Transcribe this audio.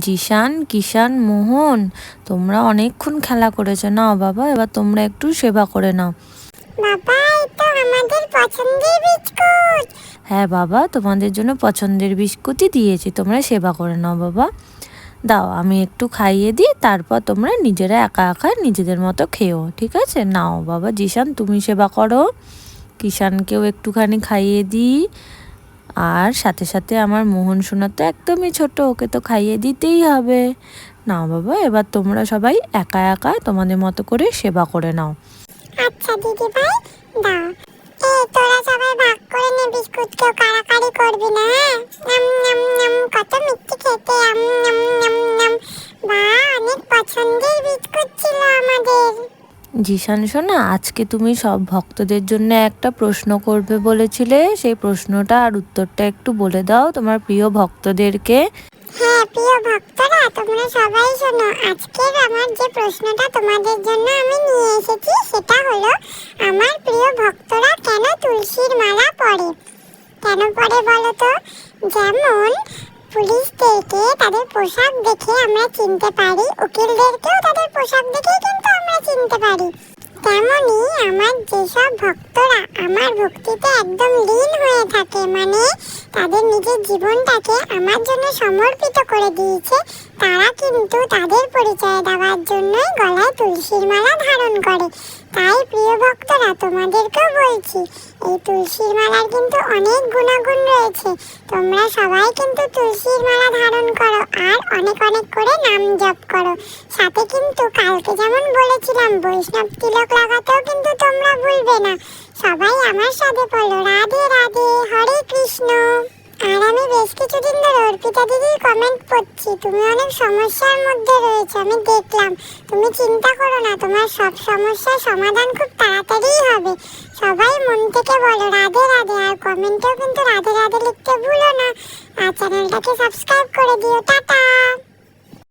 জিশান কিষান মোহন তোমরা অনেকক্ষণ খেলা করেছ। নাও বাবা এবার তোমরা একটু সেবা করে নাও। বাবা আমাদের পছন্দের বিস্কুট। হ্যাঁ বাবা তোমাদের জন্য পছন্দের বিস্কুটই দিয়েছি তোমরা সেবা করে নাও বাবা। দাও আমি একটু খাইয়ে দিই তারপর তোমরা নিজেরা একা একা নিজেদের মতো খেও ঠিক আছে? নাও বাবা জিশান তুমি সেবা করো। কিষানকেও একটুখানি খাইয়ে দিই। আর সাথে সাথে আমার মোহন সোনা তো একদমই ছোট, ওকে তো খাইয়ে দিতেই হবে। না বাবা, এবার তোমরা সবাই একা একা তোমাদের মতো করে সেবা করে নাও। আচ্ছা দিদি ভাই, দাও। এই তোরা সবাই ভাগ করে নে, বিস্কুট কেউ করবি না হ্যাঁ? নাম নাম নাম, কত মিষ্টি খেতে নাম নাম নাম। বা, অনেক পছন্দের জিশান সোনা আজকে তুমি সব ভক্তদের জন্য একটা প্রশ্ন করবে বলেছিলে। সেই প্রশ্নটা আর উত্তরটা একটু বলে দাও তোমার প্রিয় ভক্তদেরকে। হ্যাঁ প্রিয় ভক্তরা, তোমরা সবাই শোনো, আজকের আমার যে প্রশ্নটা তোমাদের জন্য আমি নিয়ে এসেছি, সেটা হলো, আমার প্রিয় ভক্তরা কেন তুলসীর মালা পরে? কেন পরে বলো তো? যেমন পুলিশদেরকে তাদের পোশাক দেখে আমরা চিনতে পারি, উকিলদেরকেও তাদের পোশাক দেখেই কিন্তু আমরা চিনতে পারি। তেমনই আমার যেসব ভক্তরা আমার ভক্তিতে একদম লীন হয়ে থাকে তাদের নিজের জীবনটাকে আমার জন্য সমর্পিত করে দিয়েছে, তারা কিন্তু তাদের পরিচয় দেওয়ার জন্যই গলায় তুলসীর মালা ধারণ করে। তাই প্রিয় ভক্তরা, তোমাদেরকেও বলছি, এই তুলসীর মালার কিন্তু অনেক গুণাগুণ রয়েছে। তোমরা সবাই কিন্তু তুলসীর মালা ধারণ করো আর অনেক অনেক করে নাম জপ করো। সাথে কিন্তু কালকে যেমন বলেছিলাম, বৈষ্ণব তিলক লাগাতেও কিন্তু তোমরা ভুলবে না। সবাই আমার সাথে বলো, রাধে রাধে হরে কৃষ্ণ আর আমি বেশ কিছুদিন ধরে অর্পিতা দিদির কমেন্ট পড়ছি। তুমি অনেক সমস্যার মধ্যে রয়েছে, আমি দেখলাম। তুমি চিন্তা করো না, তোমার সব সমস্যার সমাধান খুব তাড়াতাড়িই হবে। সবাই মন থেকে বলো, রাধে রাধে, আর কমেন্টেও কিন্তু রাধে রাধে লিখতে ভুলো না। আর চ্যানেলটাকে সাবস্ক্রাইব করে দিও, টাটা!